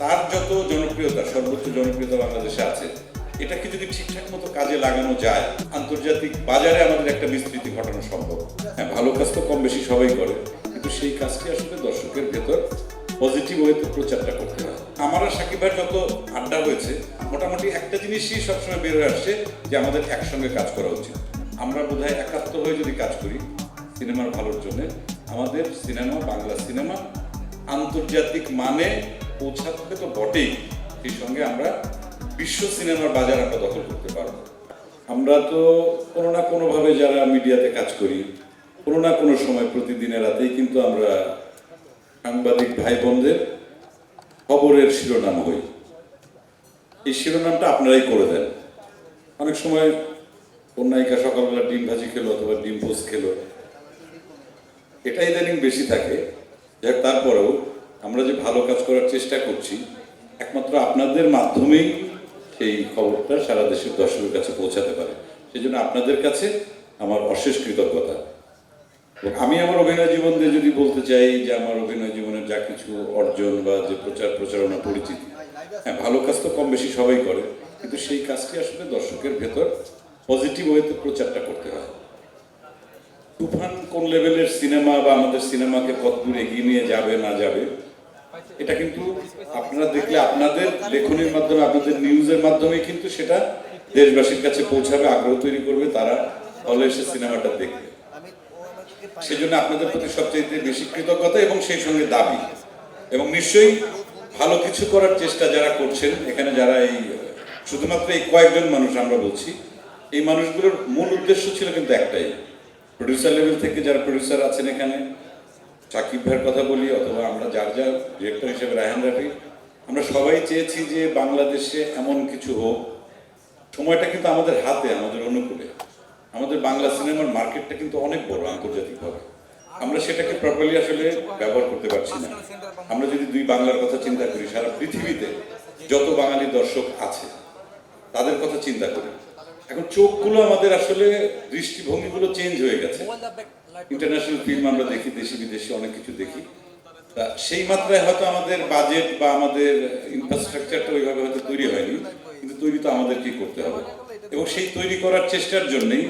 তার যত জনপ্রিয়তা, সর্বোচ্চ জনপ্রিয়তা বাংলাদেশে আছে, এটাকে যদি ঠিকঠাক মতো কাজে লাগানো যায়, আন্তর্জাতিক বাজারে আমাদের একটা বিস্তৃতি ঘটানো সম্ভব। হ্যাঁ ভালো কাজ তো কম বেশি সবাই করে, কিন্তু সেই কাজটি আসলে দর্শকের ভেতর পজিটিভ ওয়েতে প্রচারটা করতে হয়। আমার আর সাকিব ভাইয়ের যত আড্ডা হয়েছে, মোটামুটি একটা জিনিসই সবসময় বের হয়ে আসছে যে আমাদের একসঙ্গে কাজ করা উচিত। আমরা বোধহয় একাত্ম হয়ে যদি কাজ করি, সিনেমার ভালোর জন্য, আমাদের সিনেমা, বাংলা সিনেমা আন্তর্জাতিক মানে পৌঁছাতে তো বটেই, সেই সঙ্গে আমরা বিশ্ব সিনেমার বাজার আমরা দখল করতে পারব। আমরা তো কোনো না কোনোভাবে যারা মিডিয়াতে কাজ করি, কোনো না কোনো সময় প্রতিদিনের রাতেই কিন্তু আমরা সাংবাদিক ভাই বোনদের খবরের শিরোনাম হই। এই শিরোনামটা আপনারাই করে দেন। অনেক সময় কোন নায়িকা সকালবেলা ডিম ভাজি খেলো অথবা ডিম পোস্ট খেলো। এটা ইদানিং বেশি থাকে। যাক, তারপরেও আমরা যে ভালো কাজ করার চেষ্টা করছি, একমাত্র আপনাদের মাধ্যমেই সেই খবরটা সারা দেশের দর্শকের কাছে পৌঁছাতে পারে। সেই জন্য আপনাদের কাছে আমার অশেষ কৃতজ্ঞতা। আমি আমার অভিনয় জীবন দিয়ে যদি বলতে চাই যে আমার অভিনয় জীবনের যা কিছু অর্জন বা যে প্রচার প্রচারণা পরিচিতি হ্যাঁ ভালো কাজ তো কম বেশি সবাই করে, কিন্তু সেই কাজটি আসলে দর্শকের ভেতর পজিটিভ ওয়েতে প্রচারটা করতে হয়। তুফান কোন লেভেলের সিনেমা বা আমাদের সিনেমাকে কতদূর এগিয়ে নিয়ে যাবে, না যাবে এটা কিন্তু আপনারা দেখলে আপনাদের লেখনের মাধ্যমে, আপনাদের নিউজের মাধ্যমে কিন্তু সেটা দেশবাসীর কাছে পৌঁছাবে, আগ্রহ তৈরি করবে, তারা হলে এসে সিনেমাটা দেখবে। সেজন্য আপনাদের প্রতি সবচেয়ে বেশি কৃতজ্ঞতা এবং সেই সঙ্গে দাবি। এবং নিশ্চয়ই ভালো কিছু করার চেষ্টা যারা করছেন, এখানে যারা এই, শুধুমাত্র এই কয়েকজন মানুষ আমরা বলছি, এই মানুষগুলোর মূল উদ্দেশ্য ছিল কিন্তু একটাই। প্রডিউসার লেভেল থেকে যারা প্রডিউসার আছেন এখানে সাকিব ভাইয়ের কথা বলি অথবা আমরা যার যার ডিরেক্টর হিসেবে রায়হান রাফি, আমরা সবাই চেয়েছি যে বাংলাদেশে এমন কিছু হোক। সময়টা কিন্তু আমাদের হাতে, আমাদের অনুকূলে। আমাদের বাংলা সিনেমার মার্কেটটা কিন্তু অনেক বড় আন্তর্জাতিকভাবে। আমরা সেটাকে প্রপারলি আসলে ব্যবহার করতে পারছি না। আমরা যদি দুই বাংলার কথা চিন্তা করি, সারা পৃথিবীতে যত বাঙালি দর্শক আছে, তাদের কথা চিন্তা করি। এখন চোখগুলো আমাদের আসলে দৃষ্টিভঙ্গিগুলো চেঞ্জ হয়ে গেছে। ইন্টারন্যাশনাল ফিল্ম আমরা দেখি, দেশি বিদেশি অনেক কিছু দেখি। সেই মাত্রায় হয়তো আমাদের বাজেট বা আমাদের ইনফ্রাস্ট্রাকচারটা ওইভাবে হয়তো তৈরি হয়নি, কিন্তু তৈরি তো আমাদেরকেই করতে হবে। এবং সেই তৈরি করার চেষ্টার জন্যই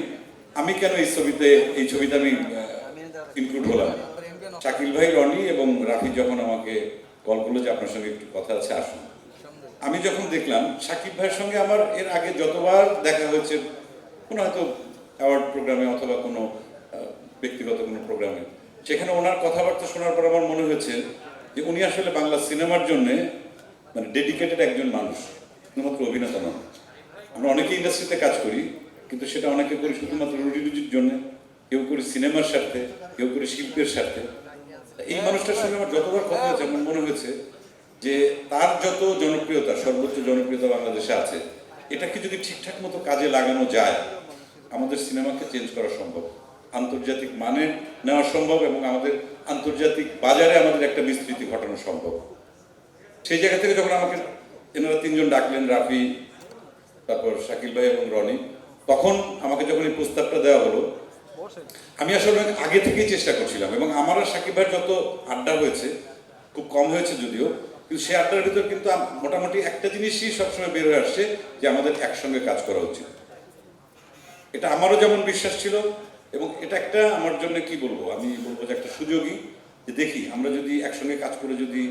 আমি কেন এই ছবিতে এই ছবিতে আমি ইনক্লুড হলাম? শাকিল ভাই, রনি এবং রাফি যখন আমাকে কল করল যে আপনার সঙ্গে একটু কথা আছে, আসুন। আমি যখন দেখলাম, সাকিব ভাইয়ের সঙ্গে আমার এর আগে যতবার দেখা হয়েছে, কোনো হয়তো অ্যাওয়ার্ড প্রোগ্রামে অথবা কোনো ব্যক্তিগত কোনো প্রোগ্রামে সেখানে ওনার কথাবার্তা শোনার পর আমার মনে হয়েছে যে উনি আসলে বাংলা সিনেমার জন্য মানে ডেডিকেটেড একজন মানুষ শুধুমাত্র অভিনেতা নন। আমরা অনেকে ইন্ডাস্ট্রিতে কাজ করি, কিন্তু সেটা অনেকে করি শুধুমাত্র রুটি রুজির জন্য, কেউ করি সিনেমার স্বার্থে, কেউ করি শিল্পের স্বার্থে। এই মানুষটার সঙ্গে আমার যতবার কথা হয়েছে, আমার মনে হয়েছে যে তার যত জনপ্রিয়তা, সর্বোচ্চ জনপ্রিয়তা বাংলাদেশে আছে, এটাকে যদি ঠিকঠাক মতো কাজে লাগানো যায়, আমাদের সিনেমাকে চেঞ্জ করা সম্ভব। আন্তর্জাতিক মানে নেওয়া সম্ভব এবং আমাদের আন্তর্জাতিক বাজারে আমাদের একটা বিস্তৃতি ঘটানো সম্ভব। সেই জায়গা থেকে যখন আমাকে এনারা তিনজন ডাকলেন, রাফি, তারপর শাকিল ভাই এবং রনি, তখন আমাকে যখন এই প্রস্তাবটা দেওয়া হলো, আমি আসলে আগে থেকেই চেষ্টা করছিলাম এবং আমার আর সাকিব ভাইয়ের যত আড্ডা হয়েছে, খুব কম হয়েছে যদিও কিন্তু সেই আড্ডার ভিতর কিন্তু মোটামুটি একটা জিনিসই সবসময় বের হয়ে আসছে যে আমাদের একসঙ্গে কাজ করা উচিত। এটা আমারও যেমন বিশ্বাস ছিল এবং এটা একটা আমার জন্য কি বলব, আমি বলব যে একটা সুযোগই যে দেখি, আমরা যদি একসঙ্গে কাজ করে যদি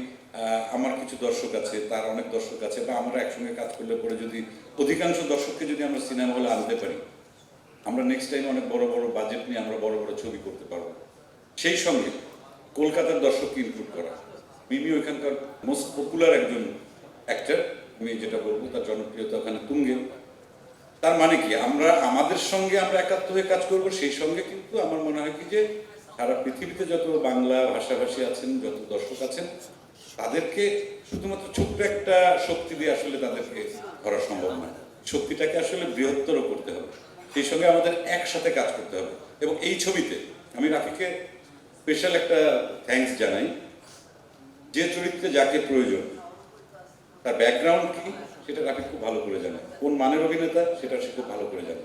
আমার কিছু দর্শক আছে, তার অনেক দর্শক আছে, বা আমরা একসঙ্গে কাজ করলে পরে যদি অধিকাংশ দর্শককে যদি আমরা সিনেমা হলে আনতে পারি, আমরা নেক্সট টাইম অনেক বড় বড় বাজেট নিয়ে আমরা বড় বড় ছবি করতে পারব। সেই সঙ্গে কলকাতার দর্শককে ইনক্লুড করা। মিমি ওইখানকার মোস্ট পপুলার একজন অ্যাক্টর আমি যেটা বলব, তার জনপ্রিয়তা ওখানে তুঙ্গে। তার মানে কি? আমরা, আমাদের সঙ্গে আমরা একাত্ম হয়ে কাজ করব, সেই সঙ্গে কিন্তু আমার মনে হয় কি যে, সারা পৃথিবীতে যত বাংলা ভাষাভাষী আছেন, যত দর্শক আছেন, তাদেরকে শুধুমাত্র ছোট্ট একটা শক্তি দিয়ে আসলে তাদেরকে করা সম্ভব নয়। শক্তিটাকে আসলে বৃহত্তর করতে হবে। সেই সঙ্গে আমাদের একসাথে কাজ করতে হবে। এবং এই ছবিতে আমি রাফিকে স্পেশাল একটা থ্যাঙ্কস জানাই। যে চরিত্রে যাকে প্রয়োজন, তার ব্যাকগ্রাউন্ড কি, সেটা রাফি খুব ভালো করে জানে কোন মানের অভিনেতা, সেটা সে খুব ভালো করে জানে।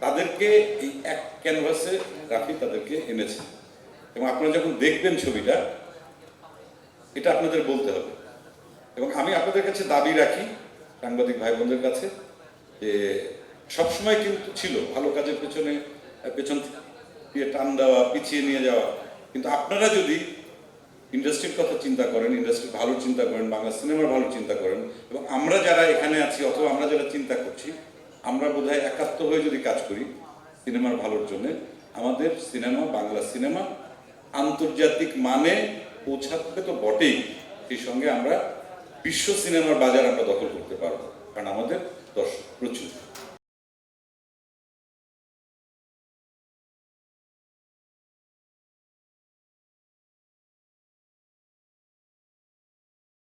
তাদেরকে এই এক ক্যানভাসে রাফি তাদেরকে এনেছে। এবং আপনারা যখন দেখবেন ছবিটা, এটা আপনাদের বলতে হবে। এবং আমি আপনাদের কাছে দাবি রাখি, সাংবাদিক ভাই বোনদের কাছে, যে সবসময় কিন্তু ছিল ভালো কাজের পেছনে পেছন দিয়ে টান দেওয়া, পিছিয়ে নিয়ে যাওয়া। কিন্তু আপনারা যদি ইন্ডাস্ট্রির কথা চিন্তা করেন ইন্ডাস্ট্রির ভালো চিন্তা করেন, বাংলা সিনেমার ভালো চিন্তা করেন, এবং আমরা যারা এখানে আছি অথবা আমরা যারা চিন্তা করছি, আমরা বোধহয় একাত্ম হয়ে যদি কাজ করি সিনেমার ভালোর জন্য, আমাদের সিনেমা, বাংলা সিনেমা আন্তর্জাতিক মানে পৌঁছাতে তো বটেই। সেই সঙ্গে আমরা বিশ্ব সিনেমার বাজার আমরা দখল করতে পারব, কারণ আমাদের